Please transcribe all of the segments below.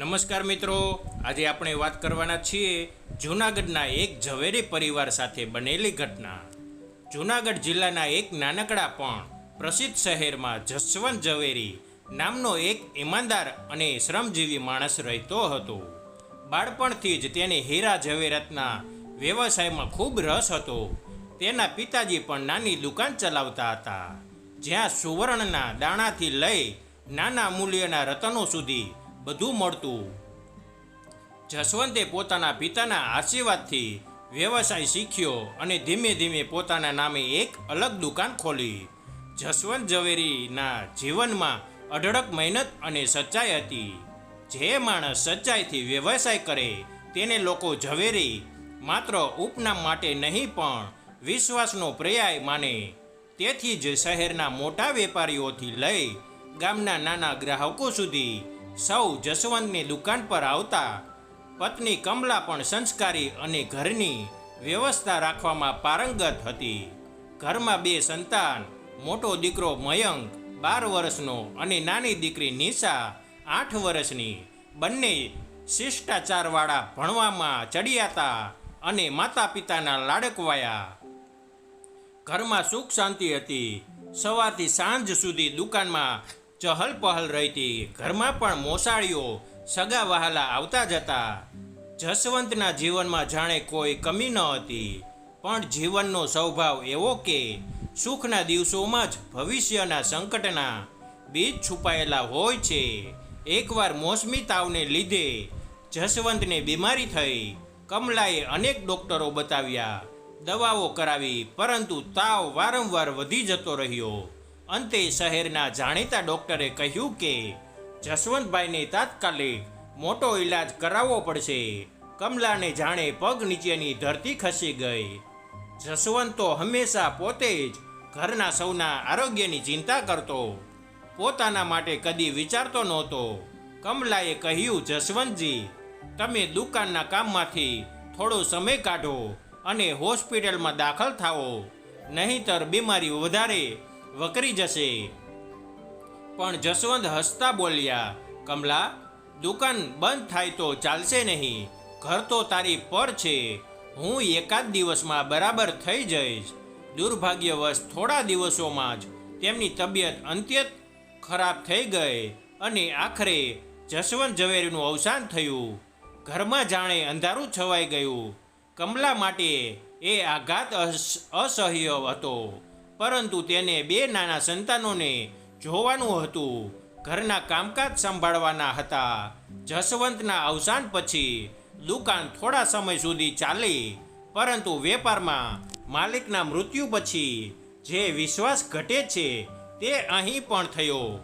નમસ્કાર મિત્રો, આજે આપણે વાત કરવાના છીએ જૂનાગઢના એક ઝવેરી પરિવાર સાથે બનેલી ઘટના. જૂનાગઢ જિલ્લાના એક નાનકડા પણ પ્રસિદ્ધ શહેરમાં જસવંત ઝવેરી નામનો એક ઈમાનદાર અને શ્રમજીવી માણસ રહેતો હતો. બાળપણથી જ તેને હીરા ઝવેરાતના વ્યવસાયમાં ખૂબ રસ હતો. તેના પિતાજી પણ નાની દુકાન ચલાવતા હતા. જ્યાં સુવર્ણના દાણાથી લઈ નાના મૂલ્યના રતનો સુધી બધું મળતું. જસવંતે પોતાના પિતાના આશીર્વાદથી વ્યવસાય શીખ્યો અને ધીમે ધીમે પોતાના નામે એક અલગ દુકાન ખોલી. જસવંત ઝવેરીના જીવનમાં અઢળક મહેનત અને સચ્ચાઈ હતી. જે માણસ સચ્ચાઈથી વ્યવસાય કરે, તેને લોકો ઝવેરી માત્ર ઉપનામ માટે નહીં પણ વિશ્વાસનો પર્યાય માને. તેથી જ શહેરના મોટા વેપારીઓથી લઈ ગામના નાના ગ્રાહકો સુધી સૌ જસવંતની દુકાન પર આવતા પત્ની કમલા પણ સંસ્કારી અને ઘરની વ્યવસ્થા રાખવામાં પારંગત હતી. ઘરમાં બે સંતાન, મોટો દીકરો મયંક, બાર વર્ષનો અને નાની દીકરી નિશા, આઠ વર્ષની. બંને શિષ્ટાચારવાળા ભણવામાં ચડિયાતા અને માતા પિતાના લાડકવાયા. ઘરમાં સુખ શાંતિ હતી. સવારથી સાંજ સુધી દુકાનમાં ચહલ પહલ રહેતી ઘરમાં પણ મોસાળીઓ સગા વહાલા આવતા જતા જસવંતના જીવનમાં જાણે કોઈ કમી ન હતી. પણ જીવનનો સ્વભાવ એવો કે સુખના દિવસોમાં જ ભવિષ્યના સંકટના બીજ છુપાયેલા હોય છે. એકવાર મોસમી તાવને લીધે જસવંતને બીમારી થઈ કમલાએ અનેક ડોક્ટરો બતાવ્યા, દવાઓ કરાવી, પરંતુ તાવ વારંવાર વધી જતો રહ્યો. અંતે શહેરના જાણીતા ડોક્ટરે કહ્યું કે, જસવંતભાઈને તાત્કાલિક મોટો ઈલાજ કરાવવો પડશે. કમલાને જાણે પગ નીચેની ધરતી ખસી ગઈ. જસવંત તો હંમેશા પોતે જ ઘરના સૌના આરોગ્યની ચિંતા કરતો. પોતાના માટે કદી વિચારતો નહોતો. કમલાએ કહ્યું, જસવંતજી, તમે દુકાનના કામમાંથી થોડો સમય કાઢો અને હોસ્પિટલમાં દાખલ થાઓ. નહીંતર બીમારી વધારે વકરી જશે. પણ જસવંત હસતા બોલ્યા, કમલા, દુકાન બંધ થાય તો ચાલશે નહીં. ઘર તો તારી પર છે. હું એકાદ દિવસમાં બરાબર થઈ જઈશ. દુર્ભાગ્યવશ થોડા દિવસોમાં જ તેમની તબિયત અંત્યત ખરાબ થઈ ગઈ અને આખરે જસવંત ઝવેરીનું અવસાન થયું. ઘરમાં જાણે અંધારું છવાઈ ગયું. કમલા માટે એ આઘાત અસ- અસહ્ય હતો. પરંતુ તેને બે નાના સંતાનોને જોવાનું હતું. ઘરના કામકાજ સંભાળવાના હતા. જસવંતના અવસાન પછી દુકાન થોડા સમય સુધી ચાલી, પરંતુ વેપારમાં માલિકના મૃત્યુ પછી જે વિશ્વાસ ઘટે છે તે અહીં પણ થયો.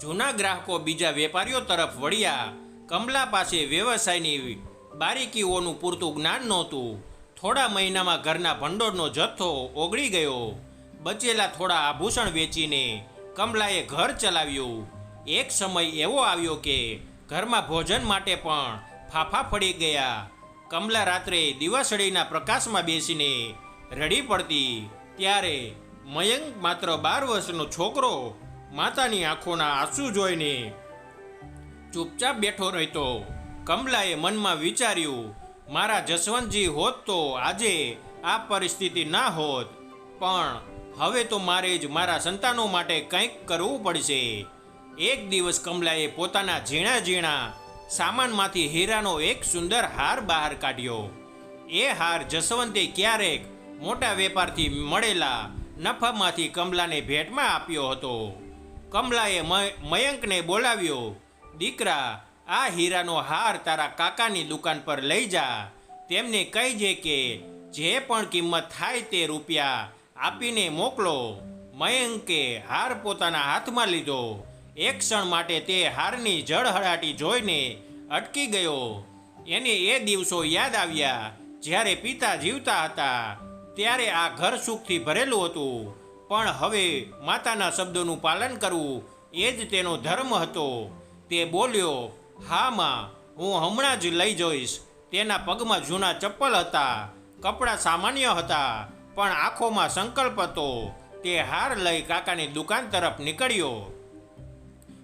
જૂના ગ્રાહકો બીજા વેપારીઓ તરફ વળ્યા. કમલા પાસે વ્યવસાયની બારીકીઓનું પૂરતું જ્ઞાન નહોતું. થોડા મહિનામાં ઘરના ભંડોળનો જથ્થો ઓગળી ગયો. બચેલા થોડા આભૂષણ વેચીને કમલાએ ઘર ચલાવ્યું. એક સમય એવો આવ્યો કે ઘરમાં ભોજન માટે પણ ફાફા પડી ગયા. કમલા રાત્રે દિવાસળીના પ્રકાશમાં બેસીને રડી પડતી. ત્યારે મયંક માત્ર બાર વર્ષનો છોકરો માતાની આંખોના આંસુ જોઈને ચૂપચાપ બેઠો રહેતો. કમલાએ મનમાં વિચાર્યું મારા જસવંતજી હોત તો આજે આ પરિસ્થિતિ ના હોત. પણ હવે તો મારે જ મારા સંતાનો માટે કંઈક કરવું પડશે. એક દિવસ કમલાએ પોતાના ઝીણા ઝીણા સામાનમાંથી હીરાનો એક સુંદર હાર બહાર કાઢ્યો. એ હાર જસવંતે ક્યારેક મોટા વેપારથી મળેલા નફામાંથી કમલાને ભેટમાં આપ્યો હતો. કમલાએ મય- મયંકને બોલાવ્યો, દીકરા આ હીરાનો હાર તારા કાકાની દુકાન પર લઈ જા. તેમને કહીજે કે જે પણ કિંમત થાય તે રૂપિયા આપીને મોકલો. મયંકે હાર પોતાના હાથમાં લીધો. એક ક્ષણ માટે તે હારની જળહળાટી જોઈને અટકી ગયો. એને એ દિવસો યાદ આવ્યા, જ્યારે પિતા જીવતા હતા, ત્યારે આ ઘર સુખથી ભરેલું હતું. પણ હવે માતાના શબ્દોનું પાલન કરવું એ જ તેનો ધર્મ હતો. તે બોલ્યો હા, માં, હું હમણાં જ લઈ જઈશ. તેના પગમાં જૂના ચપ્પલ હતા, કપડાં સામાન્ય હતા, પણ આંખોમાં સંકલ્પ હતો. તે હાર લઈ કાકાની દુકાન તરફ નીકળ્યો.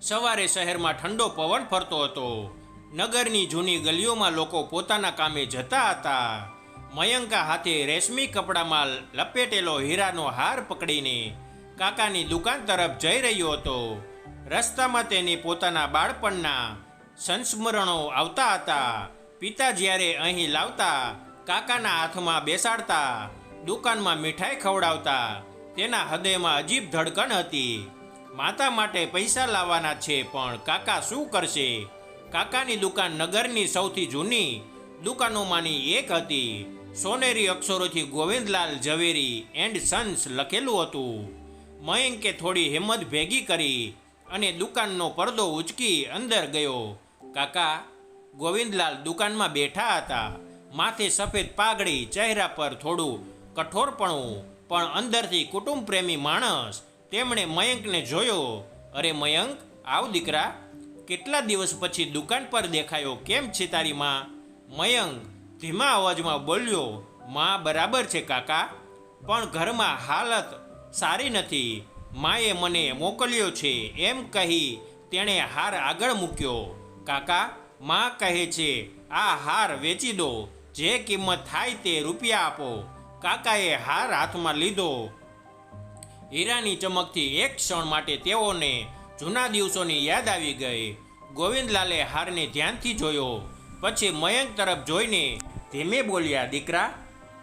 સવારે શહેરમાં ઠંડો પવન ફરતો હતો. નગરની જૂની ગલીઓમાં લોકો પોતાના કામે જતા હતા. મયંકા હાથે રેશમી કપડામાં લપેટેલો હીરાનો હાર પકડીને કાકાની દુકાન તરફ જઈ રહ્યો હતો. રસ્તામાં તેની પોતાના બાળપણના સંસ્મરણો આવતા હતા. પિતા જ્યારે અહીં લાવતા, કાકાના હાથમાં બેસાડતા, દુકાનમાં મીઠાઈ ખવડાવતા, તેના હૃદયમાં અજીબ ધડકન હતી. માતા માટે પૈસા લાવવાના છે, પણ કાકા શું કરશે? કાકાની દુકાન નગરની સૌથી જૂની, દુકાનોમાંની એક હતી. સોનેરી અક્ષરોથી ગોવિંદલાલ ઝવેરી એન્ડ સન્સ લખેલું હતું. મયંકે થોડી હિંમત ભેગી કરી અને દુકાનનો પડદો ઉચકી અંદર ગયો. કાકા, ગોવિંદલાલ દુકાનમાં બેઠા હતા. માથે સફેદ પાઘડી, ચહેરા પર થોડું કઠોરપણું, પણ અંદરથી કુટુંબ પ્રેમી માણસ. તેમણે મયંકને જોયો. અરે મયંક, આવ દીકરા. કેટલા દિવસ પછી દુકાન પર દેખાયો? કેમ છે તારી માં? મયંક ધીમા અવાજમાં બોલ્યો, માં બરાબર છે કાકા, પણ ઘરમાં હાલત સારી નથી. માએ મને મોકલ્યો છે. એમ કહી તેણે હાર આગળ મૂક્યો. કાકા, માં કહે છે, આ હાર વેચી દો. જે કિંમત થાય તે રૂપિયા આપો. કાકાએ હાર હાથમાં લીધો. હીરાની ચમકથી એક ક્ષણ માટે તેઓને જૂના દિવસોની યાદ આવી ગઈ. ગોવિંદલાલે હારને ધ્યાનથી જોયો. પછી મયંક તરફ જોઈને ધીમે બોલ્યા, દીકરા,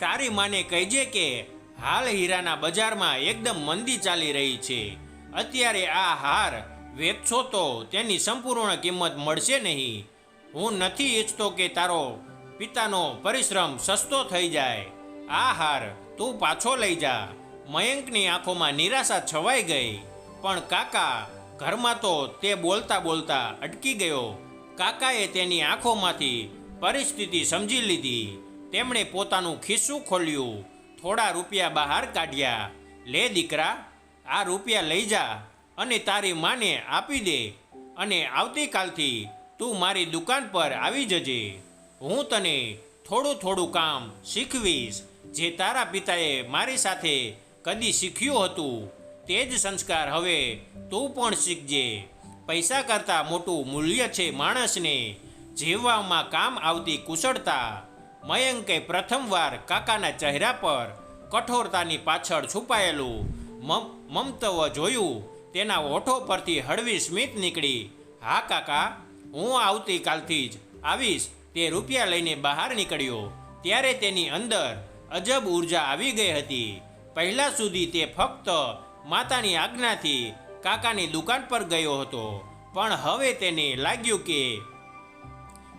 તારી માને કહેજે કે હાલ હીરાના બજારમાં એકદમ મંદી ચાલી રહી છે. અત્યારે આ હાર વેચશો તો તેની સંપૂર્ણ કિંમત મળશે નહીં. હું નથી ઈચ્છતો કે તારો પિતાનો પરિશ્રમ સસ્તો થઈ જાય. આ હાર તું પાછો લઈ જા. મયંકની આંખોમાં નિરાશા છવાઈ ગઈ. પણ કાકા, ઘરમાં તો તે બોલતા બોલતા અટકી ગયો. કાકાએ તેની આંખોમાંથી પરિસ્થિતિ સમજી લીધી. તેમણે પોતાનું ખિસ્સું ખોલ્યું. થોડા રૂપિયા બહાર કાઢ્યા. લે દીકરા, આ રૂપિયા લઈ જા. અને તારી માને આપી દે અને આવતીકાલથી તું મારી દુકાન પર આવી જજે. હું તને થોડું થોડું કામ શીખવીશ, જે તારા પિતાએ મારી સાથે કદી શીખ્યું હતું. તે જ સંસ્કાર હવે તું પણ શીખજે. પૈસા કરતાં મોટું મૂલ્ય છે માણસને, જીવવામાં કામ આવતી કુશળતા. મયંકે પ્રથમવાર કાકાના ચહેરા પર કઠોરતાની પાછળ છુપાયેલું મમ, મમતવ જોયું. તેના ઓઠો પરથી હળવી સ્મિત નીકળી. હા, કાકા, હું આવતીકાલથી જ આવીશ. તે રૂપિયા લઈને બહાર નીકળ્યો. ત્યારે તેની અંદર અજબ ઊર્જા આવી ગઈ હતી. પહેલાં સુધી તે ફક્ત માતાની આજ્ઞાથી કાકાની દુકાન પર ગયો હતો. પણ હવે તેને લાગ્યું કે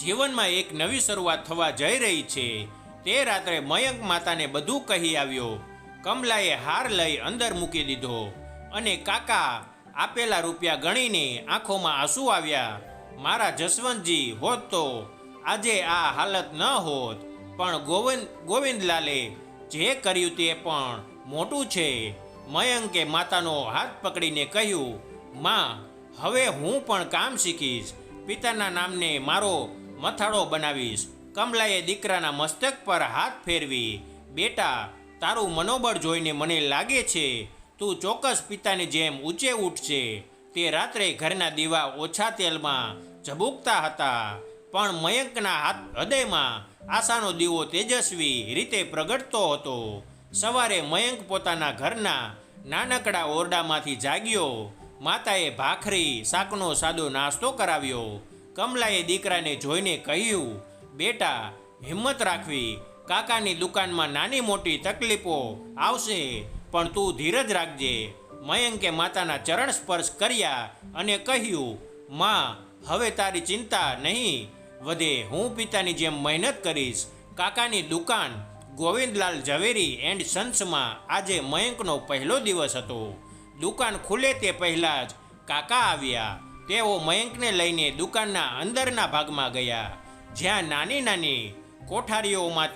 જીવનમાં એક નવી શરૂઆત થવા જઈ રહી છે. તે રાત્રે મયંક માતાને બધું કહી આવ્યો. કમલાએ હાર લઈ અંદર મૂકી દીધો. અને કાકા, આપેલા રૂપિયા ગણીને આંખોમાં આંસુ આવ્યા. મારા જસવંતજી, હોત તો આજે આ હાલત ન હોત, પણ ગોવિંદ, ગોવિંદલાલે જે કર્યું તે પણ મોટું છે. મયંકે માતાનો હાથ પકડીને કહ્યું, માં, હવે હું પણ કામ શીખીશ. પિતાના નામને મારો મથાળો બનાવીશ. કમલાએ દીકરાના મસ્તક પર હાથ ફેરવી. બેટા, તારું મનોબળ જોઈને મને લાગે છે તું ચોક્કસ પિતાની જેમ ઊંચે ઉઠશે તે રાત્રે ઘરના દીવા ઓછા તેલમાં ઝબૂકતા હતા. પણ મયંકના હાથ હૃદયમાં આશાનો દીવો તેજસ્વી રીતે પ્રગટતો હતો. સવારે મયંક પોતાના ઘરના નાનકડા ઓરડામાંથી જાગ્યો. માતાએ ભાખરી, શાકનો સાદો નાસ્તો કરાવ્યો. કમલાએ દીકરાને જોઈને કહ્યું, બેટા, હિંમત રાખવી. કાકાની દુકાનમાં નાની મોટી તકલીફો આવશે. પણ તું ધીરજ રાખજે. મયંકે માતાના ચરણ સ્પર્શ કર્યા અને કહ્યું, માં, હવે તારી ચિંતા નહીં. વધે, હું પિતાની જેમ મહેનત કરીશ. કાકાની દુકાન ગોવિંદલાલ ઝવેરી એન્ડ સન્સમાં આજે મયંકનો પહેલો દિવસ હતો. દુકાન ખુલે તે પહેલાં જ કાકા આવ્યા. તેઓ મયંકને લઈને દુકાનના અંદરના ભાગમાં ગયા. જ્યાં નાની નાની કોઠારીઓમાં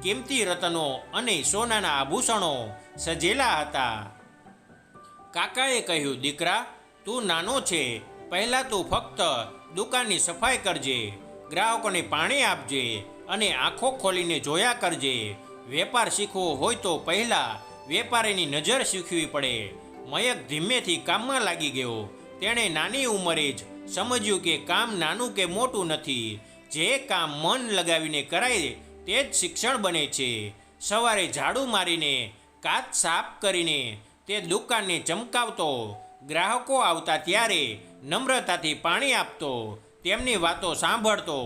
કિંમતી રતનો અને સોનાના આભૂષણો સજેલા હતા. કાકાએ કહ્યું, દીકરા, તું નાનો છે. પહેલાં તું ફક્ત દુકાનની સફાઈ કરજે, ગ્રાહકોને પાણી આપજે અને આંખો ખોલીને જોયા કરજે. વેપાર શીખવો હોય તો પહેલાં વેપારીની નજર શીખવી પડે. મયક ધીમેથી કામમાં લાગી ગયો. તેણે નાની ઉંમરે જ સમજ્યું કે કામ નાનું કે મોટું નથી. જે કામ મન લગાવીને કરાય તે જ શિક્ષણ બને છે. સવારે ઝાડુ મારીને કાચ સાફ કરીને તે દુકાનને ચમકાવતો. ગ્રાહકો આવતા ત્યારે નમ્રતાથી પાણી આપતો, તેમની વાતો સાંભળતો.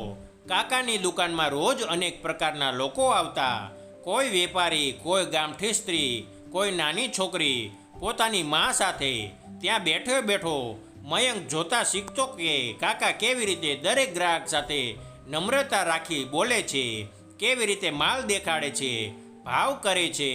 કાકાની દુકાનમાં રોજ અનેક પ્રકારના લોકો આવતા. કોઈ વેપારી, કોઈ ગામઠી સ્ત્રી, કોઈ નાની છોકરી, પોતાની મા સાથે ત્યાં બેઠો બેઠો મયંક જોતા શીખતો કે કાકા કેવી રીતે દરેક ગ્રાહક સાથે નમ્રતા રાખી બોલે છે, કેવી રીતે માલ દેખાડે છે, ભાવ કરે છે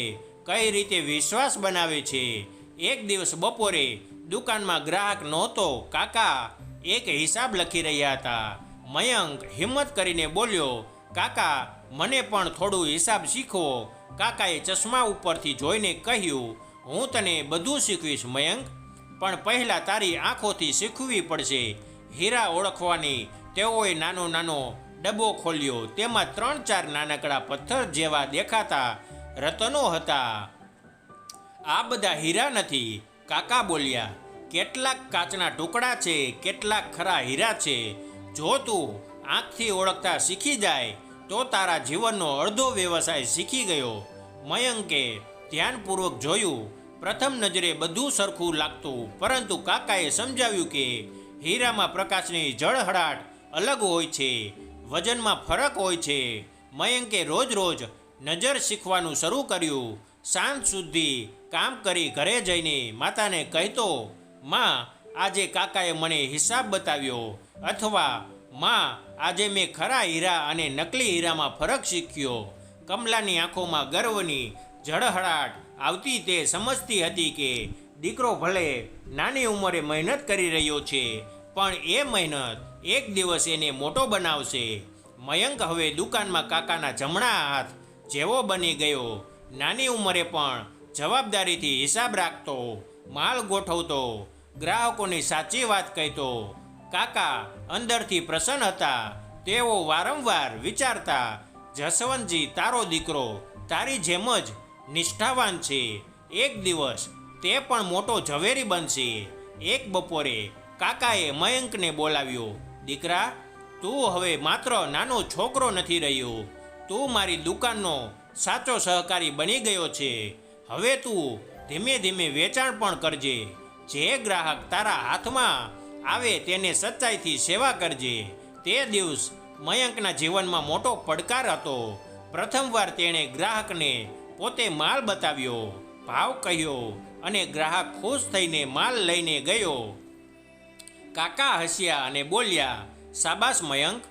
કઈ રીતે વિશ્વાસ બનાવે છે? એક દિવસ બપોરે દુકાનમાં ગ્રાહક નહોતો. કાકા એક હિસાબ લખી રહ્યા હતા. મયંક હિંમત કરીને બોલ્યો, કાકા, મને પણ થોડું હિસાબ શીખવો. કાકાએ ચશ્મા ઉપરથી જોઈને કહ્યું, હું તને બધું શીખવીશ, મયંક. પણ પહેલાં તારી આંખોથી શીખવી પડશે. હીરા ઓળખવાની તેઓએ નાનો નાનો ડબ્બો ખોલ્યો. તેમાં ત્રણ ચાર નાનકડા પથ્થર જેવા દેખાતા રતનો હતા. આ બધા હીરા નથી. કાકા બોલ્યા, કેટલાક કાચના ટુકડા છે, કેટલાક ખરા હીરા છે. જો તું આંખથી ઓળખતા શીખી જાય, તો તારા જીવનનો અડધો વ્યવસાય શીખી ગયો. મયંકે ધ્યાનપૂર્વક જોયું, પ્રથમ નજરે બધું સરખું લાગતું, પરંતુ કાકાએ સમજાવ્યું કે હીરામાં પ્રકાશની જળહળાટ અલગ હોય છે, વજનમાં ફરક હોય છે. મયંકે રોજ રોજ નજર શીખવાનું શરૂ કર્યું. સાંજ સુધી કામ કરી ઘરે જઈને માતાને કહેતો, માં, આજે કાકાએ મને હિસાબ બતાવ્યો. અથવા, માં, આજે મેં ખરા હીરા અને નકલી હીરામાં ફરક શીખ્યો. કમલાની આંખોમાં ગર્વની ઝળહળાટ આવતી તે સમજતી હતી કે દીકરો ભલે નાની ઉંમરે મહેનત કરી રહ્યો છે, પણ એ મહેનત એક દિવસ એને મોટો બનાવશે. મયંક હવે દુકાનમાં કાકાના જમણા હાથ જેવો બની ગયો. નાની ઉંમરે પણ જવાબદારીથી હિસાબ રાખતો, માલ ગોઠવતો, ગ્રાહકોની સાચી વાત કહેતો. કાકા અંદરથી પ્રસન્ન હતા. તેઓ વારંવાર વિચારતા, જસવંતજી, તારો દીકરો તારી જેમ જ નિષ્ઠાવાન છે. એક દિવસ તે પણ મોટો ઝવેરી બનશે. એક બપોરે કાકાએ મયંકને બોલાવ્યો, દીકરા, તું હવે માત્ર નાનો છોકરો નથી રહ્યો. તું મારી દુકાનનો સાચો સહકારી બની ગયો છે. હવે તું ધીમે ધીમે વેચાણ પણ કરજે. જે ગ્રાહક તારા હાથમાં આવે તેને સચ્ચાઈથી સેવા કરજે. તે દિવસ મયંકના જીવનમાં મોટો પડકાર હતો. પ્રથમવાર તેણે ગ્રાહકને પોતે માલ બતાવ્યો. ભાવ કહ્યો અને ગ્રાહક ખુશ થઈને માલ લઈને ગયો. કાકા હસ્યા અને બોલ્યા સાબાસ મયંક,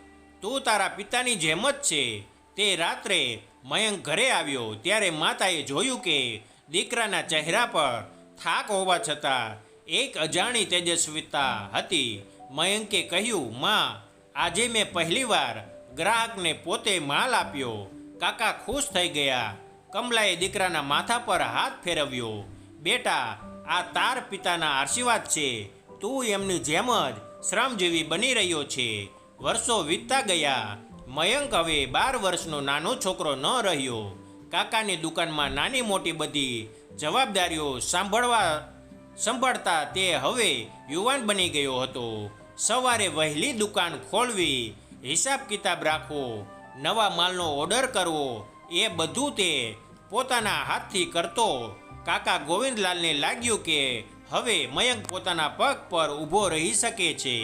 તું તારા પિતાની જેમ જ છે. તે રાત્રે મયંક ઘરે આવ્યો, ત્યારે માતાએ જોયું કે દીકરાના ચહેરા પર થાક હોવા છતાં એક અજાણી તેજસ્વીતા હતી. મયંકે કહ્યું, માં, આજે મેં પહેલીવાર ગ્રાહકને પોતે માલ આપ્યો. કાકા ખુશ થઈ ગયા. કમલાએ દીકરાના માથા પર હાથ ફેરવ્યો. બેટા, આ તાર પિતાના આશીર્વાદ છે. તું એમની જેમ જ શ્રમજીવી બની રહ્યો છે. વર્ષો વીતતા ગયા. મયંક હવે બાર વર્ષનો નાનો છોકરો ન રહ્યો. કાકાની દુકાનમાં નાની મોટી બધી જવાબદારીઓ સાંભળવા સંભાળતા તે હવે યુવાન બની ગયો હતો. સવારે વહેલી દુકાન ખોલવી, હિસાબ કિતાબ રાખવો, નવા માલનો ઓર્ડર કરવો, એ બધું તે પોતાના હાથથી કરતો. કાકા ગોવિંદલાલને લાગ્યું કે હવે મયંક પોતાના પગ પર ઊભો રહી શકે છે.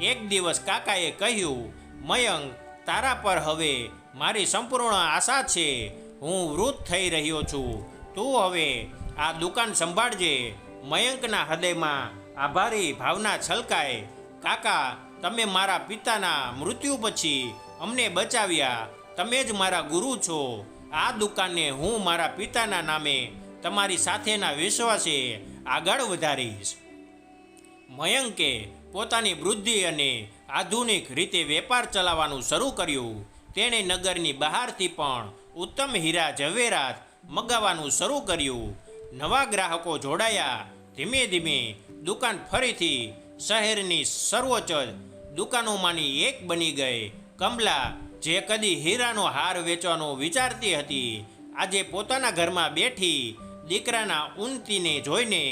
એક દિવસ કાકાએ કહ્યું, મયંક તારા પર હવે મારી સંપૂર્ણ આશા છે. હું વૃદ્ધ થઈ રહ્યો છું. તું હવે આ દુકાન સંભાળજે. મયંકના હૃદયમાં આભારી ભાવના છલકાય. કાકા, તમે મારા પિતાના મૃત્યુ પછી અમને બચાવ્યા. તમે જ મારા ગુરુ છો. આ દુકાનને હું મારા પિતાના નામે તમારી સાથેના વિશ્વાસે આગળ વધારીશ. મયંકે પોતાની વૃદ્ધિ અને આધુનિક રીતે વેપાર ચલાવવાનું શરૂ કર્યું. તેણે નગરની બહારથી પણ ઉત્તમ હીરા ઝવેરાત મગાવવાનું શરૂ કર્યું. નવા ગ્રાહકો જોડાયા. ધીમે ધીમે દુકાન ફરીથી શહેરની સર્વોચ્ચ દુકાનોમાંની એક બની ગઈ. કમલા જે કદી હીરાનો હાર વેચવાનો વિચારતી હતી, આજે પોતાના ઘરમાં બેઠી દીકરાના ઉન્નતિને જોઈને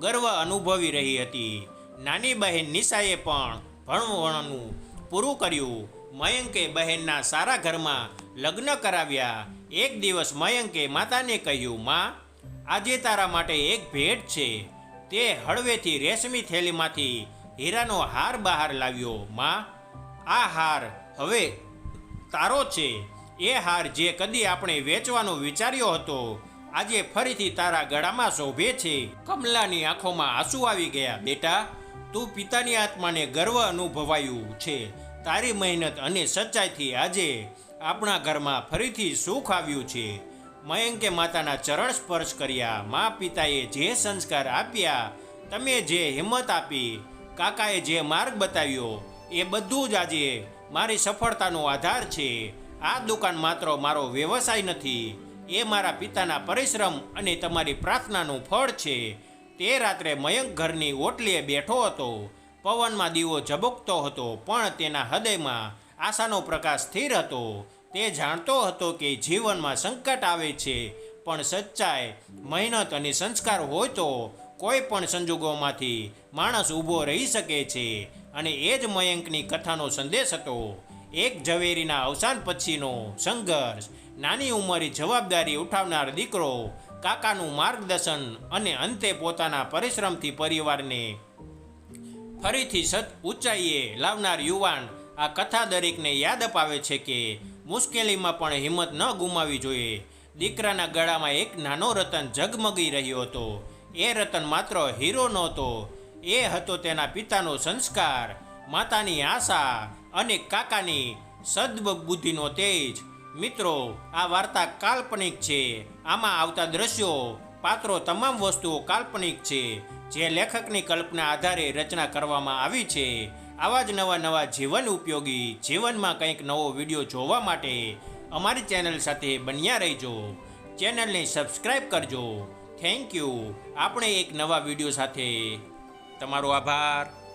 ગર્વ અનુભવી રહી હતી. નાની બહેન નિશાએ પણ ભણવાનું પૂરું કર્યું. મયંકે બહેનના સારા ઘરમાં લગ્ન કરાવ્યા. એક દિવસ મયંકે માતાને કહ્યું, માં, આજે તારા માટે એક ભેટ છે. તે હળવેથી રેશમી થેલીમાંથી હીરાનો હાર બહાર લાવ્યો. માં, આ હાર હવે તારો છે. એ હાર જે કદી આપણે વેચવાનો વિચાર્યો હતો, આજે ફરીથી તારા ગળામાં શોભે છે. કમલાની આંખોમાં આંસુ આવી ગયા. બેટા તું પિતાની આત્માને ગર્વ અનુભવાયું છે. તારી મહેનત અને સચ્ચાઈથી આજે આપણા ઘરમાં ફરીથી સુખ આવ્યું છે. મયંકે માતાના ચરણ સ્પર્શ કર્યા, મા પિતાએ જે સંસ્કાર આપ્યા, તમે જે હિંમત આપી, કાકાએ જે માર્ગ બતાવ્યો, એ બધું જ આજે મારી સફળતાનો આધાર છે. આ દુકાન માત્ર મારો વ્યવસાય નથી, એ મારા પિતાના પરિશ્રમ અને તમારી પ્રાર્થનાનું ફળ છે. તે રાત્રે મયંક ઘરની ઓટલીએ બેઠો હતો. પવનમાં દીવો ઝબકતો હતો, પણ તેના હૃદયમાં આશાનો પ્રકાશ સ્થિર હતો. તે જાણતો હતો કે જીવનમાં સંકટ આવે છે, પણ સચ્ચાઈ મહેનત અને સંસ્કાર હોય તો કોઈ પણ સંજોગોમાંથી માણસ ઊભો રહી શકે છે, અને એ જ મયંકની કથાનો સંદેશ હતો. એક ઝવેરીના અવસાન પછીનો સંઘર્ષ, નાની ઉંમરે જવાબદારી ઉઠાવનાર દીકરો કાકાનું માર્ગદર્શન અને અંતે પોતાના પરિશ્રમથી પરિવારને ફરીથી સત ઊંચાઈએ લાવનાર યુવાન આ કથા દરેકને યાદ અપાવે છે કે મુશ્કેલીમાં પણ હિંમત ન ગુમાવવી જોઈએ. દીકરાના ગળામાં એક નાનો રતન ઝગમગી રહ્યો હતો. એ રતન માત્ર હીરો નહોતો. એ હતો તેના પિતાનો સંસ્કાર, માતાની આશા અને કાકાની સદબુદ્ધિનો તેજ. મિત્રો, આ વાર્તા કાલ્પનિક છે. આમાં આવતા દ્રશ્યો, પાત્રો, તમામ વસ્તુઓ કાલ્પનિક છે. જે લેખકની કલ્પના આધારે રચના કરવામાં આવી છે. આવા જ નવા નવા જીવન ઉપયોગી જીવનમાં કંઈક નવો વીડિયો જોવા માટે અમારી ચેનલ સાથે બન્યા રહેજો. ચેનલને સબસ્ક્રાઈબ કરજો. Thank you. આપણે એક નવા વીડિયો સાથે તમારો આભાર.